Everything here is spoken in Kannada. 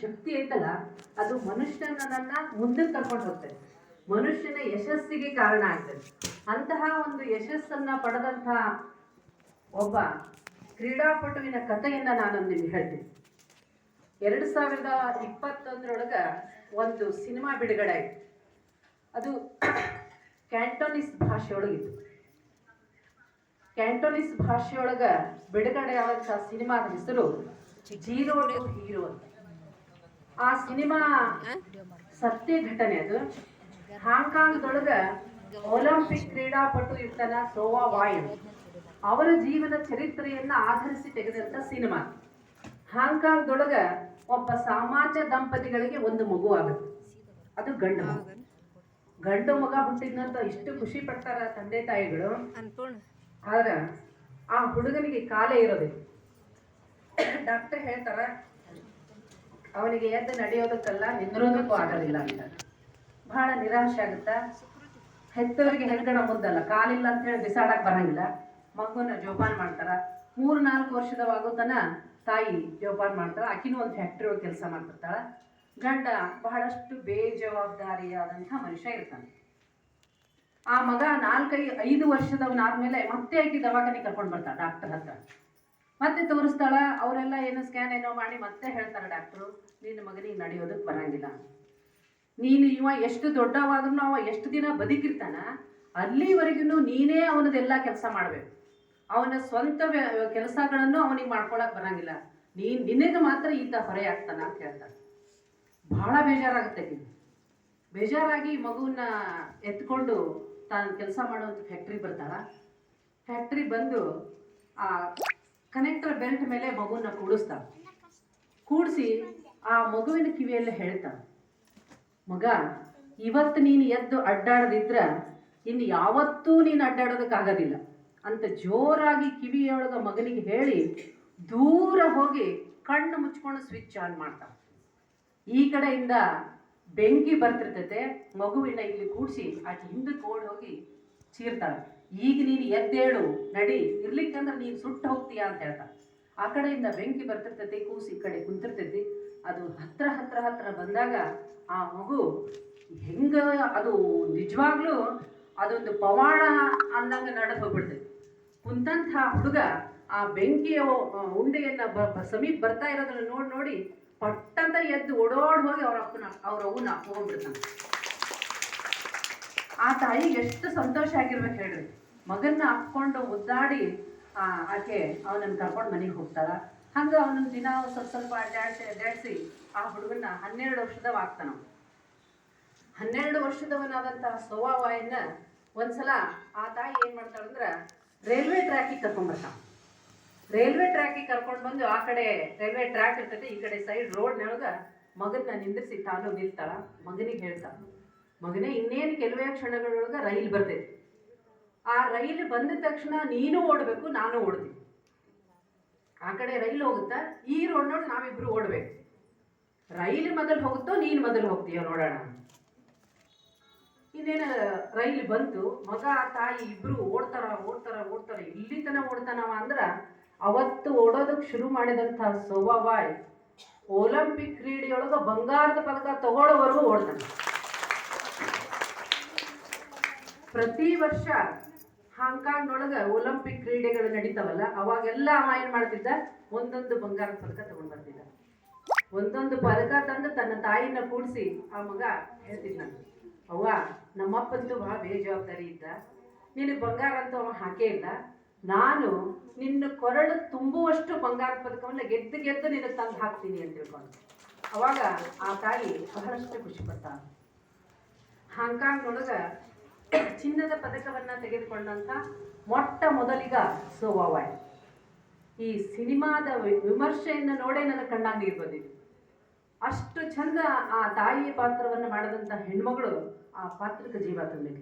ಶಕ್ತಿ ಐತಲ್ಲ, ಅದು ಮನುಷ್ಯನನ್ನ ಮುಂದಕ್ಕೆ ಕರ್ಕೊಂಡು ಹೋಗ್ತದೆ. ಮನುಷ್ಯನ ಯಶಸ್ಸಿಗೆ ಕಾರಣ ಆಗ್ತದೆ ಅಂತಹ ಒಂದು ಯಶಸ್ಸನ್ನ ಪಡೆದಂತಹ ಒಬ್ಬ ಕ್ರೀಡಾಪಟುವಿನ ಕಥೆಯನ್ನ ನಾನು ನಿಮ್ಗೆ ಹೇಳ್ತೀನಿ. ಎರಡು ಸಾವಿರದ ಇಪ್ಪತ್ತೊಂದರೊಳಗ ಒಂದು ಸಿನಿಮಾ ಬಿಡುಗಡೆ ಆಯ್ತು. ಅದು ಕ್ಯಾಂಟೋನಿಸ್ ಭಾಷೆಯೊಳಗಿತ್ತು. ಕ್ಯಾಂಟೋನಿಸ್ ಭಾಷೆಯೊಳಗ ಬಿಡುಗಡೆ ಆದಂತಹ ಸಿನಿಮಾದ ಹೆಸರು ಜೀರೋ ಹೀರೋ ಅಂತ. ಆ ಸಿನಿಮಾ ಸತ್ಯ ಘಟನೆ ಅದು. ಹಾಂಗ್ಕಾಂಗ್ದೊಳಗ ಒಲಿಂಪಿಕ್ ಕ್ರೀಡಾಪಟು ಇರ್ತಾನ ಸೋವಾ ವಾಯು ಅವರ ಜೀವನ ಚರಿತ್ರೆಯನ್ನ ಆಧರಿಸಿ ತೆಗೆದಂತ ಸಿನಿಮಾ. ಹಾಂಗ್ಕಾಂಗ್ದೊಳಗ ಒಬ್ಬ ಸಾಮಾನ್ಯ ದಂಪತಿಗಳಿಗೆ ಒಂದು ಮಗು ಆಗುತ್ತೆ. ಅದು ಗಂಡು ಮಗು. ಗಂಡು ಮಗ ಹುಟ್ಟಿದ್ನಂತ ಇಷ್ಟು ಖುಷಿ ಪಡ್ತಾರ ತಂದೆ ತಾಯಿಗಳು. ಆದ್ರೆ ಆ ಹುಡುಗನಿಗೆ ಕಾಲೇ ಇರೋದಿಲ್ಲ. ಡಾಕ್ಟರ್ ಹೇಳ್ತಾರ ಅವನಿಗೆ ಎದ್ದು ನಡೆಯೋದಕ್ಕಲ್ಲ ನಿಂದ್ರೋದಕ್ಕೂ ಆಗೋದಿಲ್ಲ ಅಂತ ಬಹಳ ನಿರಾಶೆ ಆಗುತ್ತಾ. ಹೆತ್ತವರಿಗೆ ಹೆಗ್ಗಣ ಮುದ್ದಲ್ಲ, ಕಾಲಿಲ್ಲ ಅಂತ ಹೇಳಿ ಬಿಸಾಡಕ್ ಬರಂಗಿಲ್ಲ. ಮಗುನ ಜೋಪಾನ ಮಾಡ್ತಾರ. ಮೂರು ನಾಲ್ಕು ವರ್ಷದವಾಗೋತನ ತಾಯಿ ಜೋಪಾನ ಮಾಡ್ತಾಳೆ. ಆಕಿನೂ ಒಂದು ಫ್ಯಾಕ್ಟ್ರಿ ಒಳಗೆ ಕೆಲಸ ಮಾಡ್ತಿರ್ತಾಳೆ. ಗಂಡ ಬಹಳಷ್ಟು ಬೇಜವಾಬ್ದಾರಿಯಾದಂಥ ಮನುಷ್ಯ ಇರ್ತಾನೆ. ಆ ಮಗ ನಾಲ್ಕೈ ಐದು ವರ್ಷದವನಾದ್ಮೇಲೆ ಮತ್ತೆ ಆಕಿ ದವಾಖಾನೆ ಕರ್ಕೊಂಡು ಬರ್ತಾಳೆ ಡಾಕ್ಟರ್ ಹತ್ರ. ಮತ್ತೆ ತೋರಿಸ್ತಾಳ, ಅವರೆಲ್ಲ ಏನು ಸ್ಕ್ಯಾನ್ ಏನೋ ಮಾಡಿ ಮತ್ತೆ ಹೇಳ್ತಾರೆ ಡಾಕ್ಟ್ರು ನಿನ್ನ ಮಗನಿಗೆ ನಡೆಯೋದಕ್ಕೆ ಬರಂಗಿಲ್ಲ. ನೀನು ಇವ ಎಷ್ಟು ದೊಡ್ಡವಾದ್ರೂ ಅವ ಎಷ್ಟು ದಿನ ಬದುಕಿರ್ತಾನ ಅಲ್ಲಿವರೆಗೂ ನೀನೇ ಅವನದೆಲ್ಲ ಕೆಲಸ ಮಾಡ್ಬೇಕು. ಅವನ ಸ್ವಂತ ಕೆಲಸಗಳನ್ನು ಅವನಿಗೆ ಮಾಡ್ಕೊಳಕ್ ಬರಂಗಿಲ್ಲ. ನೀನ್ ನಿನಗೆ ಮಾತ್ರ ಈತ ಹೊರೆ ಆಗ್ತಾನ ಅಂತ ಹೇಳ್ತಾನೆ ಬಹಳ ಬೇಜಾರಾಗುತ್ತೆ ಬೇಜಾರಾಗಿ ಮಗುವನ್ನ ಎತ್ಕೊಂಡು ತಾನು ಕೆಲಸ ಮಾಡುವಂಥ ಫ್ಯಾಕ್ಟ್ರಿ ಬರ್ತಾಳ. ಫ್ಯಾಕ್ಟ್ರಿ ಬಂದು ಆ ಕನೆಕ್ಟರ್ ಬೆಲ್ಟ್ ಮೇಲೆ ಮಗುವನ್ನ ಕೂಡಿಸ್ತಾಳೆ. ಕೂಡಿಸಿ ಆ ಮಗುವಿನ ಕಿವಿಯಲ್ಲಿ ಹೇಳ್ತ ಮಗ, ಇವತ್ತು ನೀನು ಎದ್ದು ಅಡ್ಡಾಡದಿದ್ರ ಇನ್ನು ಯಾವತ್ತೂ ನೀನು ಅಡ್ಡಾಡೋದಕ್ಕಾಗೋದಿಲ್ಲ. ಅಂತ ಜೋರಾಗಿ ಕಿವಿಯೊಳಗೆ ಮಗನಿಗೆ ಹೇಳಿ ದೂರ ಹೋಗಿ ಕಣ್ಣು ಮುಚ್ಕೊಂಡು ಸ್ವಿಚ್ ಆನ್ ಮಾಡ್ತಾಳೆ. ಈ ಕಡೆಯಿಂದ ಬೆಂಕಿ ಬರ್ತಿರ್ತೈತೆ, ಮಗುವಿನ ಇಲ್ಲಿ ಕೂಡಿಸಿ ಆಕೆ ಹಿಂದಕ್ಕೆ ಓಡಿ ಹೋಗಿ ಚೀರ್ತಾಳೆ. ಈಗ ನೀನು ಎದ್ದೇಳು, ನಡಿ ಇರ್ಲಿಕ್ಕಂದ್ರೆ ನೀನು ಸುಟ್ಟು ಹೋಗ್ತೀಯಾ ಅಂತ ಹೇಳ್ತಾ ಆ ಕಡೆಯಿಂದ ಬೆಂಕಿ ಬರ್ತಿರ್ತೈತಿ, ಕೂಸಿ ಈ ಕಡೆ ಕುಂತಿರ್ತೈತಿ. ಅದು ಹತ್ರ ಹತ್ರ ಹತ್ರ ಬಂದಾಗ ಆ ಮಗು ಹೆಂಗ ಅದು ನಿಜವಾಗ್ಲೂ ಅದೊಂದು ಪವಾಡ ಅಂದಂಗ ನಡೆದು ಹೋಗ್ಬಿಡ್ತೈತಿ. ಕುಂತಂಥ ಹುಡುಗ ಆ ಬೆಂಕಿಯ ಉಂಡೆಯನ್ನ ಬ- ಸಮೀಪ ಬರ್ತಾ ಇರೋದನ್ನ ನೋಡಿ ನೋಡಿ ಪಟ್ಟಂತ ಎದ್ದು ಓಡೋಡ್ ಹೋಗಿ ಅವ್ರ ಅಪ್ಪನ, ಅವ್ರ ಅವನ್ನ ಹೋಗ್ಬಿಡ್ತಾನೆ. ಆ ತಾಯಿಗೆ ಎಷ್ಟು ಸಂತೋಷ ಆಗಿರ್ಬೇಕು ಹೇಳ್ರಿ. ಮಗನ್ನ ಹಾಕ್ಕೊಂಡು ಮುದ್ದಾಡಿ ಆಕೆ ಅವನನ್ನು ಕರ್ಕೊಂಡು ಮನೆಗೆ ಹೋಗ್ತಾಳ. ಹಂಗೆ ಅವನನ್ನು ದಿನ ಸ್ವಲ್ಪ ಸ್ವಲ್ಪ ಅಡ್ಡಾಡಿಸಿ ಅಡ್ಡಾಡಿಸಿ ಆ ಹುಡುಗನ್ನ ಹನ್ನೆರಡು ವರ್ಷದವಾಗ್ತಾನ. ಹನ್ನೆರಡು ವರ್ಷದವನಾದಂತಹ ಸೋವಾವಾಯನ್ನ ಒಂದ್ಸಲ ಆ ತಾಯಿ ಏನ್ ಅಂದ್ರೆ ರೈಲ್ವೆ ಟ್ರ್ಯಾಕಿಗೆ ಕರ್ಕೊಂಡ್ಬರ್ತಾನ ರೈಲ್ವೆ ಟ್ರ್ಯಾಕಿಗೆ ಕರ್ಕೊಂಡು ಬಂದು ಆ ಕಡೆ ರೈಲ್ವೆ ಟ್ರ್ಯಾಕ್ ಇರ್ತೈತಿ, ಈ ಕಡೆ ಸೈಡ್ ರೋಡ್ನೊಳಗ ಮಗನ್ನ ನಿಂದಿರಿಸಿ ತಾನು ನಿಲ್ತಾಳ. ಮಗನಿಗೆ ಹೇಳ್ತಾಳ. ಮಗನೇ ಇನ್ನೇನು ಕೆಲವೇ ಕ್ಷಣಗಳೊಳಗ ರೈಲ್ ಬರ್ತೈತಿ. ಆ ರೈಲು ಬಂದ ತಕ್ಷಣ ನೀನು ಓಡಬೇಕು, ನಾನು ಓಡ್ತೀನಿ. ಆ ಕಡೆ ರೈಲ್ ಹೋಗುತ್ತಾ? ಈ ರೋಡ್ ನೋಡಿ ನಾವಿಬ್ರು ಓಡ್ಬೇಕು. ರೈಲ್ ಮೊದಲು ಹೋಗುತ್ತೋ, ನೀನು ಮೊದಲು ಹೋಗ್ತೀಯೋ ನೋಡೋಣ. ಇನ್ನೇನು ರೈಲು ಬಂತು, ಮಗ, ತಾಯಿ ಇಬ್ರು ಓಡ್ತಾರ ಓಡ್ತಾರ ಓಡ್ತಾರ. ಇಲ್ಲಿ ತನ ಓಡ್ತಾನವ ಅಂದ್ರ ಅವತ್ತು ಓಡೋದಕ್ಕೆ ಶುರು ಮಾಡಿದಂಥ ಸೋಬಾಬಾಯ್ ಒಲಿಂಪಿಕ್ ಕ್ರೀಡೆಯೊಳಗ ಬಂಗಾರದ ಪದಕ ತಗೊಳ್ಳೋವರೆಗೂ ಓಡ್ತಾನೆ. ಪ್ರತಿ ವರ್ಷ ಹಾಂಗ್ಕಾಂಗ್ನೊಳಗ ಒಲಿಂಪಿಕ್ ಕ್ರೀಡೆಗಳು ನಡೀತಾವಲ್ಲ, ಅವಾಗೆಲ್ಲ ಅವ ಏನ್ ಮಾಡ್ತಿದ್ದ? ಒಂದೊಂದು ಬಂಗಾರದ ಪದಕ ತಗೊಂಡ್ ಬರ್ತಿದ್ದ. ಒಂದೊಂದು ಪದಕ ತಂದು ತನ್ನ ತಾಯಿನ ಕೂಡಿಸಿ ಆ ಮಗ ಹೇಳ್ತಿದ್ದ ಅವ್ವ, ನಮ್ಮಪ್ಪಂತೂ ಬಹಳ ಬೇಜವಾಬ್ದಾರಿ ಇದ್ದ. ನಿನಗೆ ಬಂಗಾರ ಅಂತೂ ಅವ ಹಾಕೇ ಇಲ್ಲ. ನಾನು ನಿನ್ನ ಕೊರಳು ತುಂಬುವಷ್ಟು ಬಂಗಾರದ ಪದಕವನ್ನ ಗೆದ್ದು ಗೆದ್ದು ನಿನಗೆ ತಂದು ಹಾಕ್ತೀನಿ ಅಂತ ತಿಳ್ಕೊಂಡು. ಅವಾಗ ಆ ತಾಯಿ ಬಹಳಷ್ಟು ಖುಷಿ ಪಡ್ತಾಳ ಹಾಂಗ್ಕಾಂಗ್ನೊಳಗ ಚಿನ್ನದ ಪದಕವನ್ನ ತೆಗೆದುಕೊಂಡಂಥ ಮೊಟ್ಟ ಮೊದಲಿಗ ಸೋವಾವಾಯ್ ಈ ಸಿನಿಮಾದ ವಿಮರ್ಶೆಯನ್ನು ನೋಡೇ ನನ್ನ ಕಣ್ಣಾಗ ನೀರು ಬಂದಿದೆ. ಅಷ್ಟು ಚಂದ ಆ ತಾಯಿಯ ಪಾತ್ರವನ್ನು ಮಾಡಿದಂಥ ಹೆಣ್ಮಗಳು ಆ ಪಾತ್ರಕ್ಕೆ ಜೀವ ತಂದಿದೆ